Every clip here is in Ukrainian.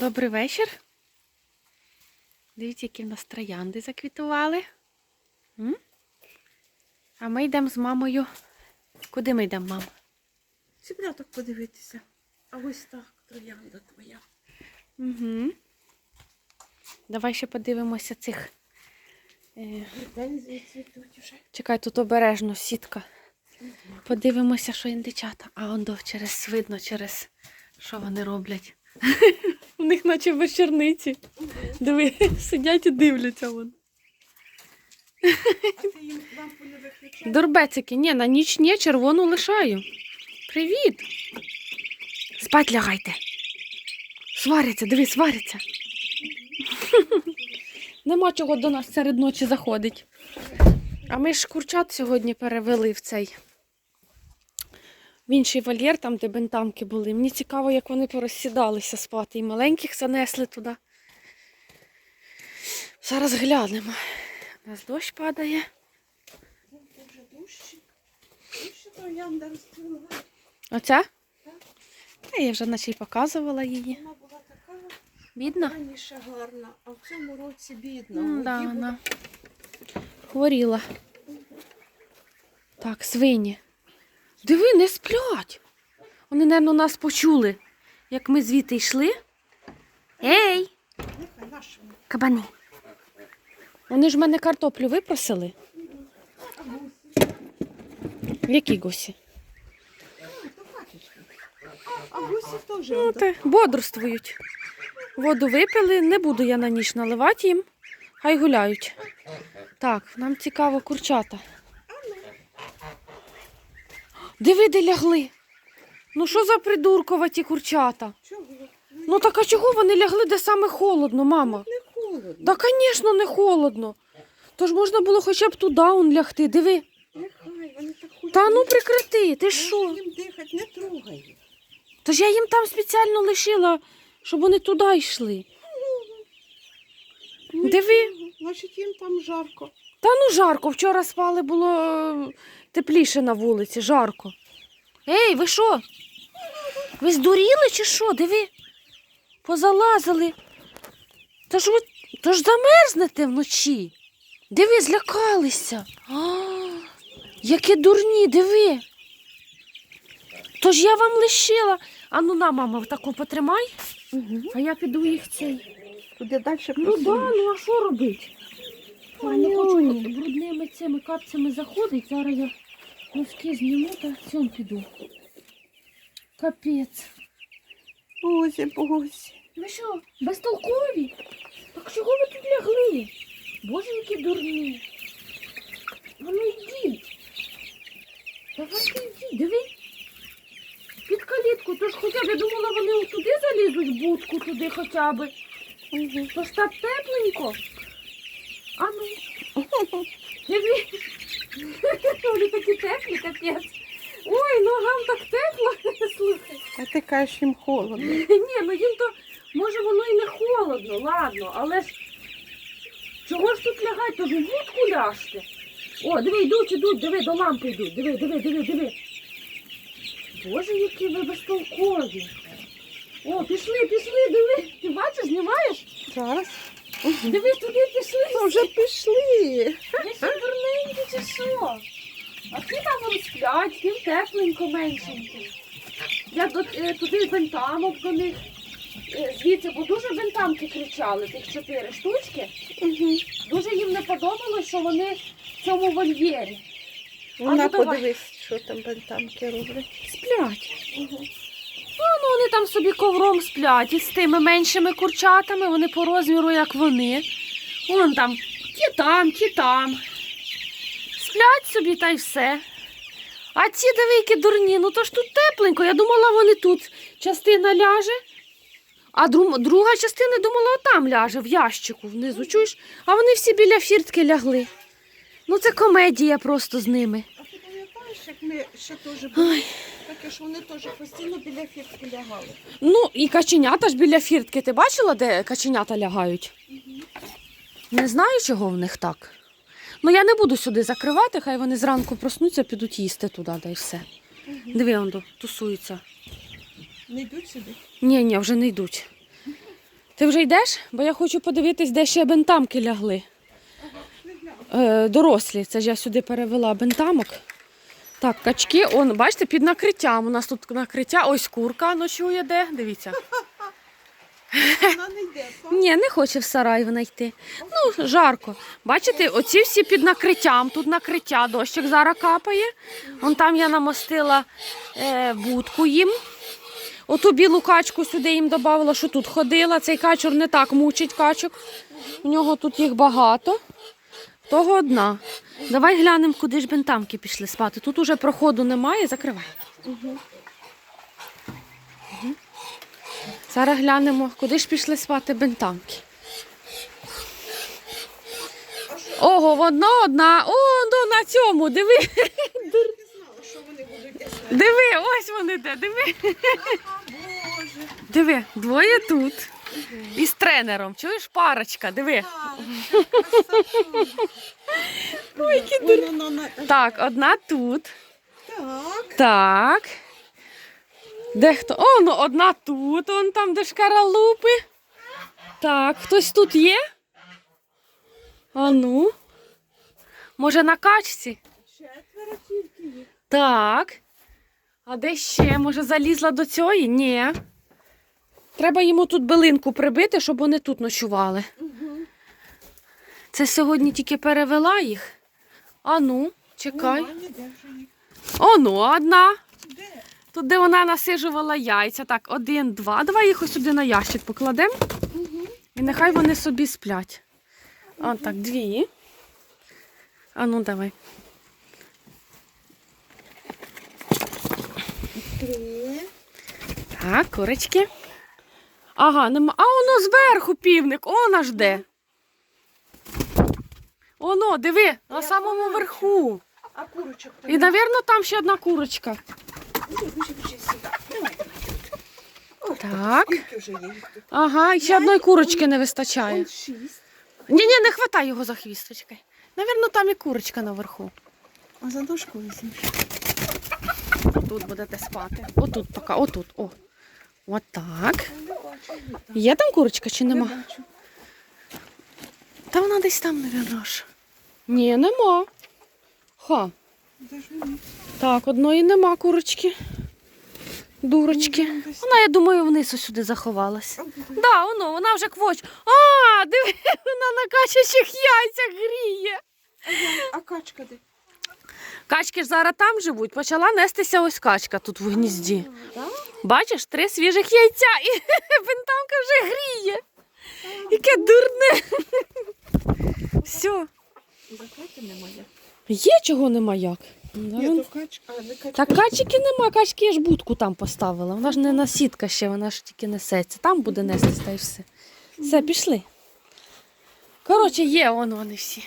Добрий вечір. Дивіться, які в нас троянди заквітували. М? А ми йдемо з мамою. Куди ми йдемо, мама? Цыпляток подивитися. А ось так, троянда твоя. Угу. Давай ще подивимося цих. Е, Гортензії цвітуть уже. чекай, тут обережно сітка. Подивимося, що індичата. А он до через видно, через що вони роблять. У них наче вечорниці. Диви, сидять і дивляться вон. Дорбецики, ні, на ніч ні, червону лишаю. Привіт. Спать лягайте. Сваряться, диви, сваряться. Нема чого до нас серед ночі заходить. А ми ж курчат сьогодні перевели в цей. В інший вольєр, там, де бентамки були. Мені цікаво, як вони порозсідалися спати. І маленьких занесли туди. Зараз глянемо. У нас дощ падає. Оця? Та я вже наче й показувала її. Вона була така Бідна? раніше гарна, а в цьому році бідна. Да, вона хворіла. Так, свині. Диви, не сплять. Вони, напевно, нас почули, як ми звідти йшли. Ей, кабани. Вони ж в мене картоплю випросили. Які гусі? А, гусі теж. Ну, те, бодрствують. Воду випили, не буду я на ніч наливати їм. Хай гуляють. Так, нам цікаво курчата. Диви, де лягли. Ну що за придурковаті курчата? Чого? Ну так а чого вони лягли, де саме холодно, мама? Не холодно. Да, звісно, не холодно. Тож можна було хоча б туди он лягти. Диви. Нехай, вони так хочуть. Та ну прекрати, ти що? їм дихати, не трогай. їх. Тож я їм там спеціально лишила, щоб вони туди йшли. Диви. Значить, їм там жарко. Та ну жарко, вчора спали було е, тепліше на вулиці, жарко. Ей, ви що? Ви здуріли чи що? Диви? Позалазили. Та ж ви то ж замерзнете вночі. Диви, злякалися. А, які дурні, диви. Тож я вам лишила. А ну на, мама, таку потримай, Угу. а я піду їх цей. Туди далі Ну да, ну а що робити? Я не хочу брудними цими капцями заходить. Зараз я носки зніму та цьому піду. Капець. Бозі, бозі. Ви що, безтолкові? Так чого ви тут лягли? Боже, які дурні. А ну йдіть. Давайте йдіть, диви. Під калітку, тож хоча б я думала, вони туди залізуть в будку, туди хоча б. Угу. Тож так тепленько. А ну. Диви. Вони такі теплі, капець. Ой, ногам так тепло. Слухай. А ти кажеш, їм холодно. Ні, ну їм то, може, воно і не холодно, ладно, але ж чого ж тут лягати, то ж в будку ляжте. О, диви, йдуть, йдуть, диви, до лампи йдуть. Диви, диви, диви, диви. Боже, які ви безтолкові. О, пішли, пішли, диви. Ти бачиш, знімаєш? Зараз. Диви, туди пішли. Ну, вже пішли. Ви що дурненькі чи що? А ті там вони сплять, тим тепленько меншенько. Я до, е, туди бентамок до них. е, Звідси, бо дуже бентамки кричали, тих чотири штучки. Угу. Дуже їм не подобалось, що вони в цьому вольєрі. Вона ну, давай. подивись, що там бентамки роблять. Сплять. А ну вони там собі ковром сплять і з тими меншими курчатами, вони по розміру, як вони. Вон там, ті там, ті там. Сплять собі та й все. А ці дивики дурні, ну то ж тут тепленько. Я думала, вони тут частина ляже, а друга частина думала, отам ляже, в ящику внизу. Чуєш? А вони всі біля фіртки лягли. Ну це комедія просто з ними. Як ми ще теж були? Таке, що вони теж постійно біля фіртки лягали. Ну, і каченята ж біля фіртки. Ти бачила, де каченята лягають? Не знаю, чого в них так. Ну, я не буду сюди закривати, хай вони зранку проснуться, підуть їсти туди, да й все. Диви, он тусуються. Не йдуть сюди. Ні, ні, вже не йдуть. Ти вже йдеш? Бо я хочу подивитись, де ще бентамки лягли. Е, дорослі. Це ж я сюди перевела бентамок. Так, качки, он, бачите, під накриттям. У нас тут накриття. Ось курка ночує де. Дивіться. Вона не йде. Ні, не хоче в сарай вона йти. Ну, жарко. Бачите, оці всі під накриттям. Тут накриття, дощик зараз капає. Вон там я намостила е, будку їм. Оту білу качку сюди їм додавала, що тут ходила. Цей качур не так мучить качок. У нього тут їх багато. Того одна. Давай глянемо, куди ж бентамки пішли спати. Тут уже проходу немає, закривай. Мгм. Зараз глянемо, куди ж пішли спати бентамки. Ого, одна одна. О, ну на цьому, диви. Диви, ось вони де, диви. Диви, двоє тут. І з тренером. Чуєш, парочка, диви. Ой, які Так, одна тут. Так. Так. Де хто? О, ну одна тут, он там, де шкаралупи. Так, хтось тут є? А ну. Може на качці? Четверо тільки їх. Так. А де ще? Може, залізла до цієї? Ні. Треба йому тут билинку прибити, щоб вони тут ночували. Угу. Це сьогодні тільки перевела їх. А ну, чекай. Їх. О, ну, одна. Де? Тут, де вона насижувала яйця. Так, один, два. Давай їх ось сюди на ящик покладемо. Угу. І нехай вони собі сплять. А так, дві. А ну давай. Три. Так, курочки. Ага, нема. А воно зверху півник, он аж де. Оно, диви, на самому верху. А курочок І, напевно, там ще одна курочка. Так. Ага, і ще одної курочки не вистачає. Ні, ні, не хватай його за хвіст, чекай. Навірно, там і курочка наверху. А за ножку візьмеш. Тут будете спати. Отут поки, отут. О. Отак. Не. Є там курочка чи Не нема? бачу. Та вона десь там, навірно ж. Ні, нема. Ха. Так, одної нема курочки. Дурочки. Вона, я думаю, вниз ось сюди заховалась. Да, воно, вона вже квоч. А, диви, вона на качачих яйцях гріє. А качка де? Качки ж зараз там живуть. Почала нестися ось качка тут в гнізді. Бачиш, три свіжих яйця і бентамка вже гріє. Яке дурне. Все. Закати немає. Є чого нема як. Ні, то качка, а не качка. Та качики нема, качки я ж будку там поставила. Вона ж не на сітка ще, вона ж тільки несеться. Там буде нестись та й все. Все, пішли. Коротше, є вон вони всі.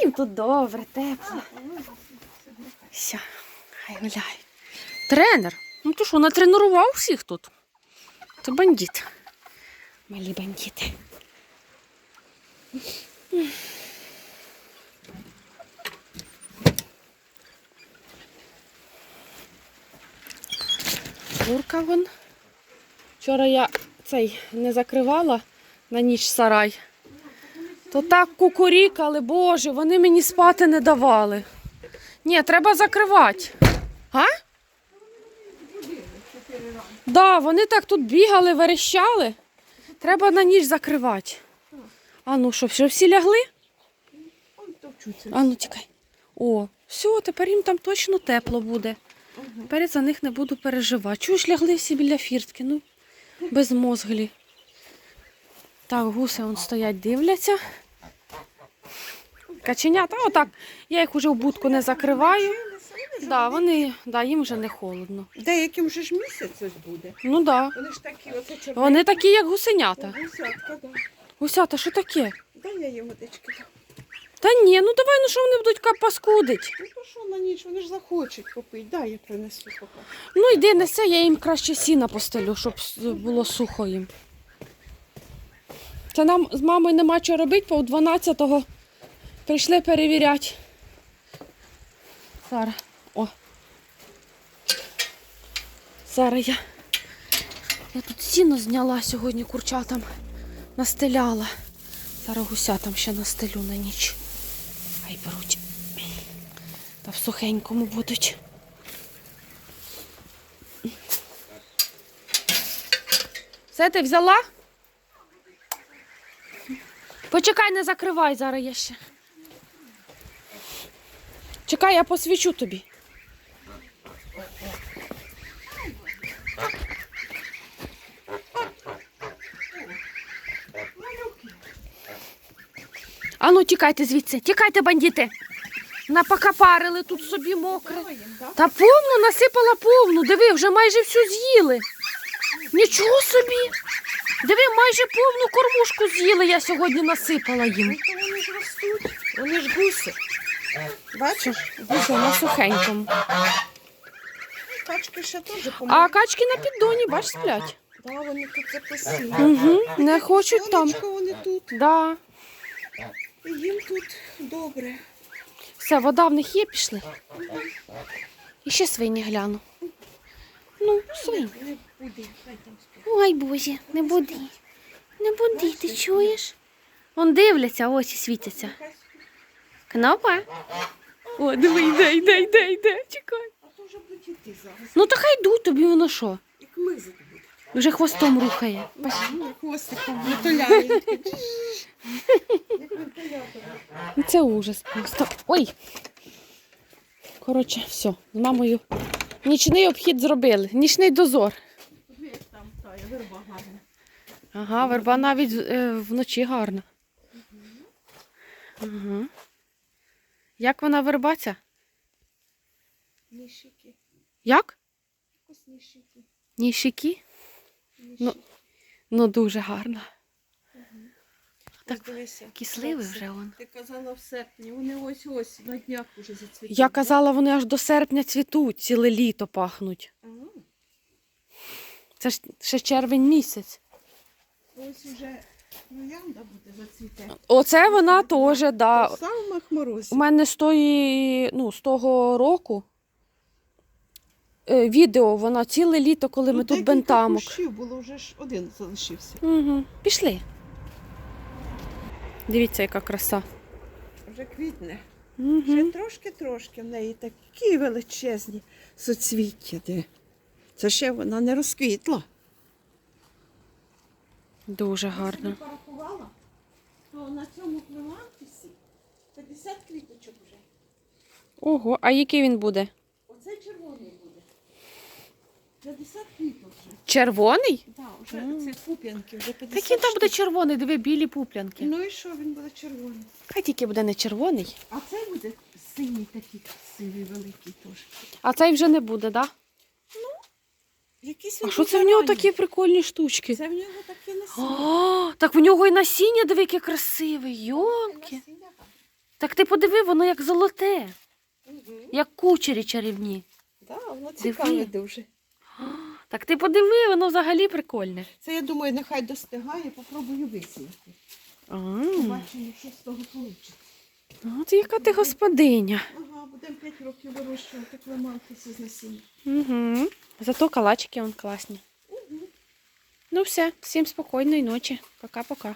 Їм тут добре, тепло. Все, хай гуляють. Тренер. Ну то що, натренував всіх тут? Це бандит. Малі бандити. Курка вон. Вчора я цей не закривала на ніч сарай. То так кукурікали, боже, вони мені спати не давали. Ні, треба закривати. А? Да, вони так тут бігали, верещали. Треба на ніч закривати. А ну що, вже всі лягли? А ну тікай. О, все, тепер їм там точно тепло буде. Тепер я за них не буду переживати. Ж лягли всі біля фіртки? Ну, безмозглі. Так, гуси вон стоять, дивляться. Каченята, отак. Я їх уже в будку не закриваю. Да, вони, да, їм вже не холодно. Деяким же ж місяць ось буде. Ну да. Вони ж такі, оце чорні. Вони такі, як гусенята. Гусятка, да. Гусята, що таке? Дай я їм водички. Та ні, ну давай, ну що вони будуть ка- паскудить? Ну то що на ніч, вони ж захочуть попити. Дай я принесу поки. Ну йди неси, я їм краще сіна постелю, щоб с- було сухо їм. Це нам з мамою нема чого робити, по 12-го прийшли перевіряти. Зараз. О. Зараз я Я тут сіно зняла сьогодні курчатам, настеляла. Зараз гусятам ще настелю на ніч. Хай беруть. Та в сухенькому будуть. Все ти взяла? Почекай, не закривай зараз я ще. Чекай, я посвічу тобі. Ану, тікайте звідси, тікайте, бандити. Напокапарили тут собі мокре. Та повну насипала повну. Диви, вже майже всю з'їли. Нічого собі. Диви, майже повну кормушку з'їли, я сьогодні насипала їм. Вони ж ростуть. Вони ж гуси. Бачиш? Що, на сухенькому. Качки ще теж А качки на піддоні, бач, сплять. Да, вони тут запасні. Угу, не хочуть там. Сонечко вони тут. Да. І їм тут добре. Все, вода в них є, пішли. І ще свині гляну. Ну, свині. Не буде, хай там спить. Ой, Боже, не буди. Не буди, ти чуєш? Вон дивляться, ось і світяться. Хай спить. Кнопа? О, диви, йде, йде, йде, йде. Чекай. А то вже будуть йти зараз. Ну то хай йдуть тобі воно що. Як мизик буде. Вже хвостом рухає. Як хвостиком витоляє. Ну, Це ужас. просто. Ой. Коротше, все, з мамою нічний обхід зробили. Нічний дозор. Там тає, верба гарна. Ага, верба навіть е, вночі гарна. Ага. Як вона верба ця? Ніщики. Як? Ось ніщики. Ніщики? Ну, ну дуже гарна. Так, Так, дивися. Кисливий вже он. Ти казала в серпні, вони ось ось на днях уже зацвітуть. Я казала, вони аж до серпня цвітуть, ціле літо пахнуть. А, Це ж ще червень місяць. Ось уже троянда буде зацвіте. Оце вона теж, да. Самих морозів. У мене з тої, ну, з того року е, відео, вона ціле літо, коли ми Ну, тут декілька бентамок. кущів було, вже ж один залишився. Угу. Пішли. Дивіться, яка краса. Вже квітне. Угу. Ще трошки-трошки в неї такі величезні соцвіття. Де. Це ще вона не розквітла. Дуже гарно. Я порахувала, то на цьому клемантисі 50 квіточок вже. Ого, а який він буде? Оцей червоний буде. 50 квіток вже. Червоний? Так, вже це пуп'янки, вже 50 Такий там буде червоний, диви, білі пуплянки. Ну і що він буде червоний? Хай тільки буде не червоний. А цей буде синій такий красивий, великий теж. А цей вже не буде, так? Якийсь А він що це в нього такі прикольні штучки? Це в нього такі насіння. О, так в нього і насіння, диви, яке красиве. Насіння гарне. Так ти подиви, воно як золоте, Мгм. як кучері чарівні. Да, воно Диви. цікаве дуже. Так ти подиви, воно взагалі прикольне. Це я думаю, нехай достигає, попробую висіяти. А, Побачимо, що з того вийде. От яка ти господиня. Ага, будемо 5 років вирощувати клемантиси з насіння. Угу. Зато калачики вон класні. Ну все, всім спокійної ночі. Пока-пока.